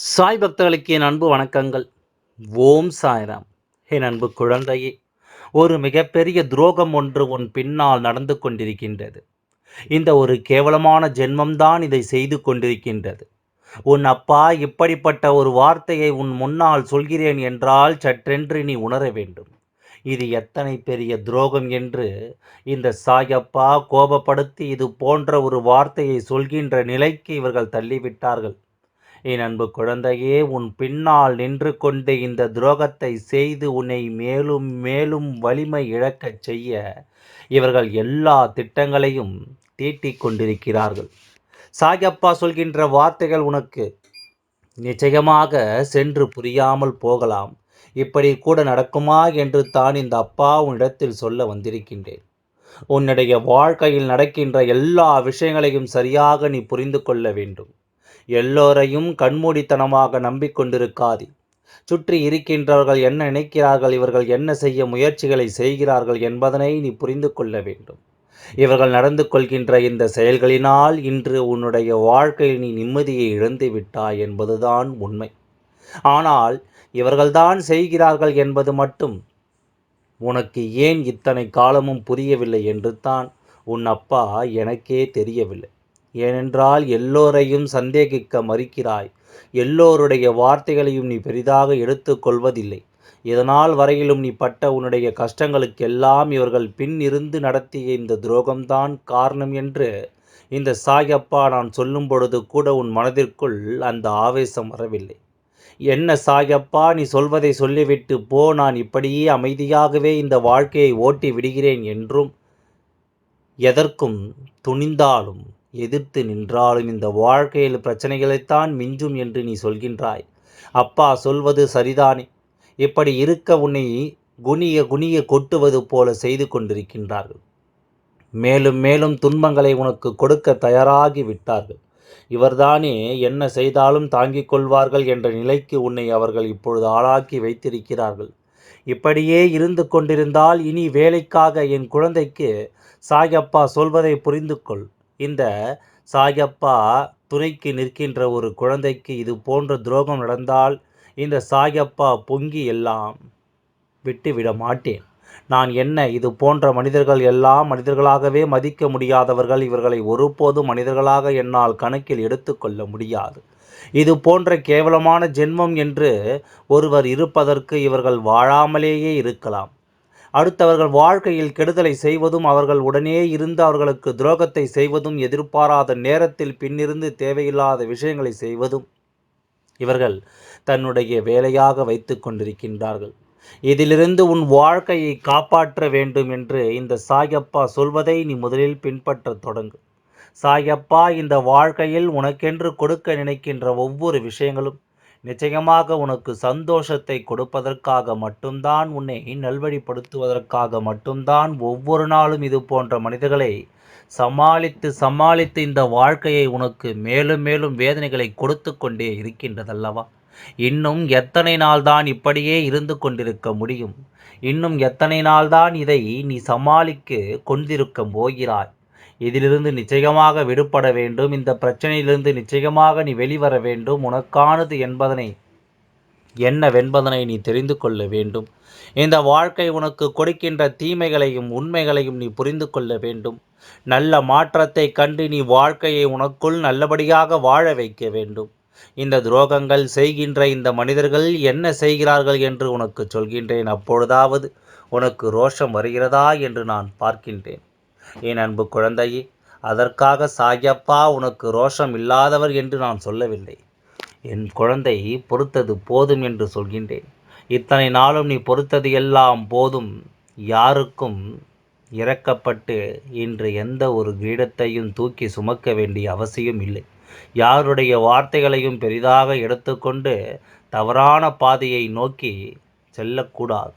சாய் பக்தர்களுக்கு என் அன்பு வணக்கங்கள். ஓம் சாய்ராம். என் அன்பு குழந்தையே ஒரு மிகப்பெரிய துரோகம் ஒன்று உன் பின்னால் நடந்து கொண்டிருக்கின்றது. இந்த ஒரு கேவலமான ஜென்மம்தான் இதை செய்து கொண்டிருக்கின்றது. உன் அப்பா இப்படிப்பட்ட ஒரு வார்த்தையை உன் முன்னால் சொல்கிறேன் என்றால் சற்றென்று நீ உணர வேண்டும். இது எத்தனை பெரிய துரோகம் என்று இந்த சாயப்பா கோபப்படுத்தி இது போன்ற ஒரு வார்த்தையை சொல்கின்ற நிலைக்கு இவர்கள் தள்ளிவிட்டார்கள். என் அன்பு குழந்தையே உன் பின்னால் நின்று கொண்டு இந்த துரோகத்தை செய்து உன்னை மேலும் மேலும் வலிமை இழக்கச் செய்ய இவர்கள் எல்லா திட்டங்களையும் தீட்டிக் கொண்டிருக்கிறார்கள். சாயப்பா சொல்கின்ற வார்த்தைகள் உனக்கு நிச்சயமாக சென்று புரியாமல் போகலாம். இப்படி கூட நடக்குமா என்று தான் இந்த அப்பா உன்னிடத்தில் சொல்ல வந்திருக்கின்றேன். உன்னுடைய வாழ்க்கையில் நடக்கின்ற எல்லா விஷயங்களையும் சரியாக நீ புரிந்து கொள்ள வேண்டும். எல்லோரையும் கண்மூடித்தனமாக நம்பிக்கொண்டிருக்காது. சுற்றி இருக்கின்றவர்கள் என்ன நினைக்கிறார்கள் இவர்கள் என்ன செய்ய முயற்சிகளை செய்கிறார்கள் என்பதனை நீ புரிந்து கொள்ள வேண்டும். இவர்கள் நடந்து கொள்கின்ற இந்த செயல்களினால் இன்று உன்னுடைய வாழ்க்கையில் நீ நிம்மதியை இழந்து விட்டாய் என்பதுதான் உண்மை. ஆனால் இவர்கள்தான் செய்கிறார்கள் என்பது மட்டும் உனக்கு ஏன் இத்தனை காலமும் புரியவில்லை என்று தான் உன் அப்பா எனக்கே தெரியவில்லை. ஏனென்றால் எல்லோரையும் சந்தேகிக்க மறுக்கிறாய். எல்லோருடைய வார்த்தைகளையும் நீ பெரிதாக எடுத்துக்கொள்வதில்லை இதனால் வரையிலும் நீ பட்ட உன்னுடைய கஷ்டங்களுக்கெல்லாம் இவர்கள் பின் இருந்து நடத்திய இந்த துரோகம்தான் காரணம் என்று இந்த சாயப்பா நான் சொல்லும் பொழுது கூட உன் மனதிற்குள் அந்த ஆவேசம் வரவில்லை. என்ன சாயப்பா நீ சொல்வதை சொல்லிவிட்டு போ நான் இப்படியே அமைதியாகவே இந்த வாழ்க்கையை ஓட்டி விடுகிறேன் என்றும் எதற்கும் துணிந்தாலும் எதிர்த்து நின்றாலும் இந்த வாழ்க்கையில் பிரச்சனைகளைத்தான் மிஞ்சும் என்று நீ சொல்கின்றாய். அப்பா சொல்வது சரிதானே? இப்படி இருக்க உன்னை குனிய குனிய கொட்டுவது போல செய்து கொண்டிருக்கின்றார்கள். மேலும் மேலும் துன்பங்களை உனக்கு கொடுக்க தயாராகி விட்டார்கள். இவர்தானே என்ன செய்தாலும் தாங்கிக் கொள்வார்கள் என்ற நிலைக்கு உன்னை அவர்கள் இப்பொழுது ஆளாக்கி வைத்திருக்கிறார்கள். இப்படியே இருந்து கொண்டிருந்தால் இனி வேலைக்காக என் குழந்தைக்கு சாயப்பா சொல்வதை புரிந்து கொள் இந்த சாயப்பா துணைக்கு நிற்கின்ற ஒரு குழந்தைக்கு இது போன்ற துரோகம் நடந்தால் இந்த சாயப்பா பொங்கி எல்லாம் விட்டுவிட மாட்டேன். நான் என்ன இது போன்ற மனிதர்கள் எல்லாம் மனிதர்களாகவே மதிக்க முடியாதவர்கள்? இவர்களை ஒருபோதும் மனிதர்களாக என்னால் கணக்கில் எடுத்துக்கொள்ள முடியாது. இது போன்ற கேவலமான ஜென்மம் என்று ஒருவர் இருப்பதற்கு இவர்கள் வாழாமலேயே இருக்கலாம். அடுத்தவர்கள் வாழ்க்கையில் கெடுதலை செய்வதும் அவர்கள் உடனே இருந்து அவர்களுக்கு துரோகத்தை செய்வதும் எதிர்பாராத நேரத்தில் பின்னிருந்து தேவையில்லாத விஷயங்களை செய்வதும் இவர்கள் தன்னுடைய வேலையாக வைத்து கொண்டிருக்கின்றார்கள். இதிலிருந்து உன் வாழ்க்கையை காப்பாற்ற வேண்டும் என்று இந்த சாயப்பா சொல்வதை நீ முதலில் பின்பற்ற தொடங்கு. சாயப்பா இந்த வாழ்க்கையில் உனக்கென்று கொடுக்க நினைக்கின்ற ஒவ்வொரு விஷயங்களும் நிச்சயமாக உனக்கு சந்தோஷத்தை கொடுப்பதற்காக மட்டும்தான் உன்னை நல்வழிப்படுத்துவதற்காக மட்டும்தான் ஒவ்வொரு நாளும் இது போன்ற மனிதர்களை சமாளித்து சமாளித்து இந்த வாழ்க்கையை உனக்கு மேலும் மேலும் வேதனைகளை கொடுத்து கொண்டே இருக்கின்றதல்லவா? இன்னும் எத்தனை நாள்தான் இப்படியே இருந்து கொண்டிருக்க முடியும்? இன்னும் எத்தனை நாள்தான் இதை நீ சமாளிக்க கொண்டிருக்க போகிறாய்? இதிலிருந்து நிச்சயமாக விடுபட வேண்டும். இந்த பிரச்சனையிலிருந்து நிச்சயமாக நீ வெளிவர வேண்டும். உனக்கானது என்பதனை என்னவென்பதனை நீ தெரிந்து கொள்ள வேண்டும். இந்த வாழ்க்கை உனக்கு கொடுக்கின்ற தீமைகளையும் உண்மைகளையும் நீ புரிந்து கொள்ள வேண்டும். நல்ல மாற்றத்தை கண்டு நீ வாழ்க்கையை உனக்குள் நல்லபடியாக வாழ வைக்க வேண்டும். இந்த துரோகங்கள் செய்கின்ற இந்த மனிதர்கள் என்ன செய்கிறார்கள் என்று உனக்கு சொல்கின்றேன். அப்பொழுதாவது உனக்கு ரோஷம் வருகிறதா என்று நான் பார்க்கின்றேன். என் அன்பு குழந்தையே அதற்காக சாயப்பா உனக்கு ரோஷம் இல்லாதவர் என்று நான் சொல்லவில்லை. என் குழந்தை பொறுத்தது போதும் என்று சொல்கின்றேன். இத்தனை நாளும் நீ பொறுத்தது எல்லாம் போதும். யாருக்கும் இறக்கப்பட்டு இன்று எந்த ஒரு கிரீடத்தையும் தூக்கி சுமக்க வேண்டிய அவசியம் இல்லை. யாருடைய வார்த்தைகளையும் பெரிதாக எடுத்துக்கொண்டு தவறான பாதையை நோக்கி செல்லக்கூடாது.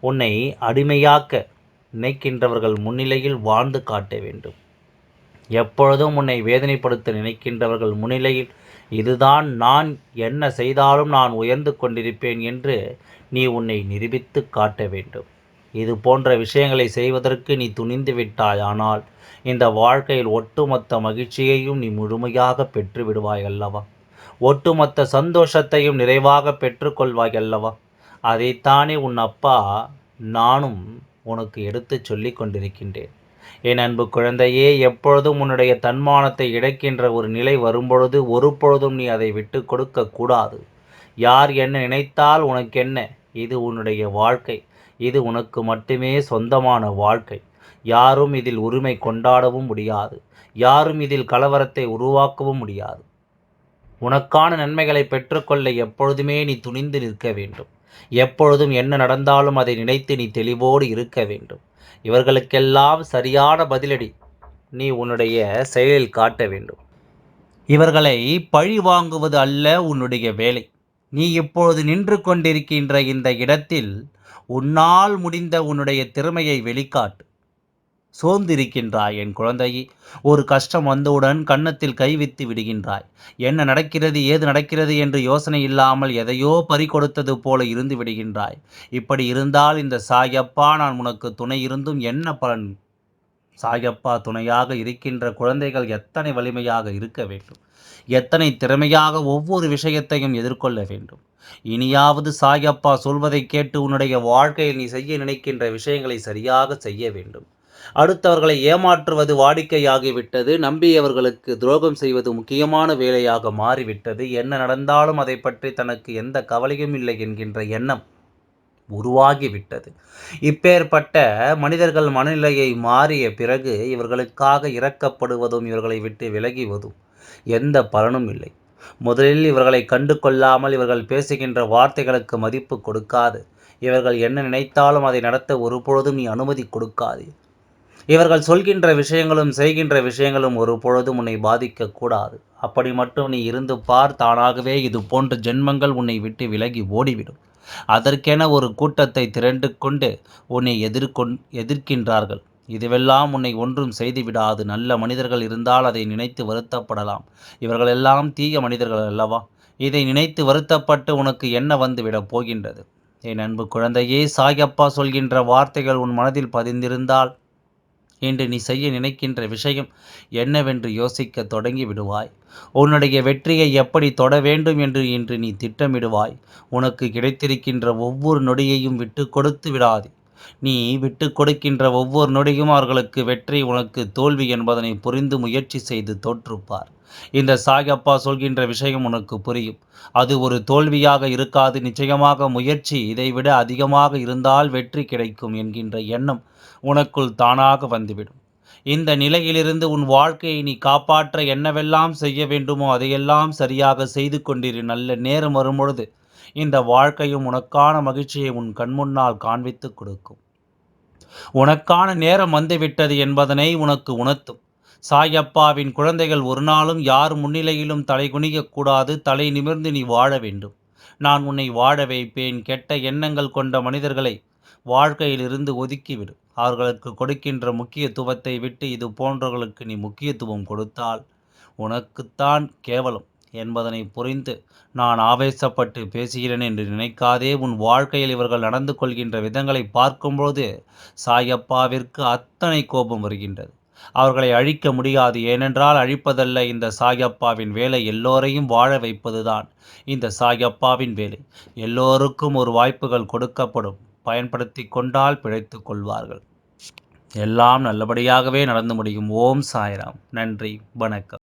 உன்னை அடிமையாக்க நினைக்கின்றவர்கள் முன்னிலையில் வாழ்ந்து காட்ட வேண்டும். எப்பொழுதும் உன்னை வேதனைப்படுத்த நினைக்கின்றவர்கள் முன்னிலையில் இதுதான் நான் என்ன செய்தாலும் நான் உயர்ந்து கொண்டிருப்பேன் என்று நீ உன்னை நிரூபித்து காட்ட வேண்டும். இது போன்ற விஷயங்களை செய்வதற்கு நீ துணிந்து விட்டாய் ஆனால் இந்த வாழ்க்கையில் ஒட்டுமொத்த மகிழ்ச்சியையும் நீ முழுமையாக பெற்று விடுவாய் அல்லவா? ஒட்டுமொத்த சந்தோஷத்தையும் நிறைவாக பெற்றுக்கொள்வாய் அல்லவா? அதைத்தானே உன் அப்பா நானும் உனக்கு எடுத்துச் சொல்லிக் கொண்டிருக்கின்றேன். என் அன்பு குழந்தையே எப்பொழுதும் உன்னுடைய தன்மானத்தை இழக்கின்ற ஒரு நிலை வரும்பொழுது ஒரு பொழுதும் நீ அதை விட்டு கொடுக்க கூடாது. யார் என்ன நினைத்தால் உனக்கு என்ன இது உன்னுடைய வாழ்க்கை. இது உனக்கு மட்டுமே சொந்தமான வாழ்க்கை. யாரும் இதில் உரிமை கொண்டாடவும் முடியாது. யாரும் இதில் கலவரத்தை உருவாக்கவும் முடியாது. உனக்கான நன்மைகளை பெற்றுக்கொள்ள எப்பொழுதுமே நீ துணிந்து நிற்க வேண்டும். எப்பொழுதும் என்ன நடந்தாலும் அதை நினைத்து நீ தெளிவோடு இருக்க வேண்டும். இவர்களுக்கெல்லாம் சரியான பதிலடி நீ உன்னுடைய செயலில் காட்ட வேண்டும். இவர்களை பழி வாங்குவது அல்ல உன்னுடைய வேலை. நீ இப்பொழுது நின்று கொண்டிருக்கின்ற இந்த இடத்தில் உன்னால் முடிந்த உன்னுடைய திறமையை வெளிக்காட்டு. சோர்ந்திருக்கின்றாய் என் குழந்தையே. ஒரு கஷ்டம் வந்தவுடன் கன்னத்தில் கைவித்து விடுகின்றாய். என்ன நடக்கிறது ஏது நடக்கிறது என்று யோசனை இல்லாமல் எதையோ பறி கொடுத்தது போல இருந்து விடுகின்றாய். இப்படி இருந்தால் இந்த சாயப்பா நான் உனக்கு துணை இருந்தும் என்ன பலன்? சாயப்பா துணையாக இருக்கின்ற குழந்தைகள் எத்தனை வலிமையாக இருக்க வேண்டும்? எத்தனை திறமையாக ஒவ்வொரு விஷயத்தையும் எதிர்கொள்ள வேண்டும்? இனியாவது சாயப்பா சொல்வதை கேட்டு உன்னுடைய வாழ்க்கையில் நீ செய்ய நினைக்கின்ற விஷயங்களை சரியாக செய்ய வேண்டும். அடுத்தவர்களை ஏமாற்றுவது வாடிக்கையாகிவிட்டது. நம்பியவர்களுக்கு துரோகம் செய்வது முக்கியமான வேலையாக மாறிவிட்டது. என்ன நடந்தாலும் அதை பற்றி தனக்கு எந்த கவலையும் இல்லை என்கின்ற எண்ணம் உருவாகிவிட்டது. இப்பேற்பட்ட மனிதர்கள் மனநிலையை மாறிய பிறகு இவர்களுக்காக இறக்கப்படுவதும் இவர்களை விட்டு விலகிவதும் எந்த பலனும் இல்லை. முதலில் இவர்களை கண்டு கொள்ளாமல் இவர்கள் பேசுகின்ற வார்த்தைகளுக்கு மதிப்பு கொடுக்காது. இவர்கள் என்ன நினைத்தாலும் அதை நடத்த ஒருபொழுதும் நீ அனுமதி கொடுக்காது. இவர்கள் சொல்கின்ற விஷயங்களும் செய்கின்ற விஷயங்களும் ஒரு பொழுதும் உன்னை பாதிக்கக்கூடாது அப்படி மட்டும் நீ இருந்து பார் தானாகவே இது போன்ற ஜென்மங்கள் உன்னை விட்டு விலகி ஓடிவிடும். அதற்கென ஒரு கூட்டத்தை திரண்டு கொண்டு உன்னை எதிர்கொண் எதிர்க்கின்றார்கள். இதுவெல்லாம் உன்னை ஒன்றும் செய்துவிடாது. நல்ல மனிதர்கள் இருந்தால் அதை நினைத்து வருத்தப்படலாம். இவர்களெல்லாம் தீய மனிதர்கள் அல்லவா? இதை நினைத்து வருத்தப்பட்டு உனக்கு என்ன வந்துவிடப் போகின்றது? என் அன்பு குழந்தையே சாயப்பா சொல்கின்ற வார்த்தைகள் உன் மனதில் பதிந்திருந்தால் என்று நீ செய்ய நினைக்கின்ற விஷயம் என்னவென்று யோசிக்க தொடங்கி விடுவாய் உன்னுடைய வெற்றியை எப்படி தொட வேண்டும் என்று இன்று நீ திட்டமிடுவாய். உனக்கு கிடைத்திருக்கின்ற ஒவ்வொரு நொடியையும் விட்டு கொடுத்து விடாதே. நீ விட்டு கொடுக்கின்ற ஒவ்வொரு நொடியும் அவர்களுக்கு வெற்றி உனக்கு தோல்வி என்பதனை புரிந்து முயற்சி செய்து தோற்றுப்பார். இந்த சாயப்பா சொல்கின்ற விஷயம் உனக்கு புரியும். அது ஒரு தோல்வியாக இருக்காது. நிச்சயமாக முயற்சி இதைவிட அதிகமாக இருந்தால் வெற்றி கிடைக்கும் என்கின்ற எண்ணம் உனக்குள் தானாக வந்துவிடும். இந்த நிலையிலிருந்து உன் வாழ்க்கையை நீ காப்பாற்ற என்னவெல்லாம் செய்ய வேண்டுமோ அதையெல்லாம் சரியாக செய்து கொண்டிரு. நல்ல நேரம் வரும்பொழுது இந்த வாழ்க்கையும் உனக்கான மகிழ்ச்சியை உன் கண்முன்னால் காண்பித்து கொடுக்கும். உனக்கான நேரம் வந்துவிட்டது என்பதனை உனக்கு உணர்த்தும். சாயப்பாவின் குழந்தைகள் ஒரு நாளும் யார் முன்னிலையிலும் தலை குனியக்கூடாது தலை நிமிர்ந்து நீ வாழ வேண்டும். நான் உன்னை வாழ வைப்பேன். கெட்ட எண்ணங்கள் கொண்ட மனிதர்களை வாழ்க்கையிலிருந்து ஒதுக்கிவிடு. அவர்களுக்கு கொடுக்கின்ற முக்கியத்துவத்தை விட்டு இது போன்றவர்களுக்கு நீ முக்கியத்துவம் கொடுத்தால் உனக்குத்தான் கேவலம். என்பதனை புரிந்து நான் ஆவேசப்பட்டு பேசுகிறேன் என்று நினைக்காதே உன் வாழ்க்கையில் இவர்கள் நடந்து கொள்கின்ற விதங்களை பார்க்கும்போது சாயப்பாவிற்கு அத்தனை கோபம் வருகின்றது. அவர்களை அழிக்க முடியாது ஏனென்றால் அழிப்பதல்ல இந்த சாயப்பாவின் வேலை எல்லோரையும் வாழ வைப்பதுதான் இந்த சாயப்பாவின் வேலை. எல்லோருக்கும் ஒரு வாய்ப்புகள் கொடுக்கப்படும் பயன்படுத்தி கொண்டால் பிழைத்து கொள்வார்கள். எல்லாம் நல்லபடியாகவே நடந்து முடியும். ஓம் சாய்ராம். நன்றி. வணக்கம்.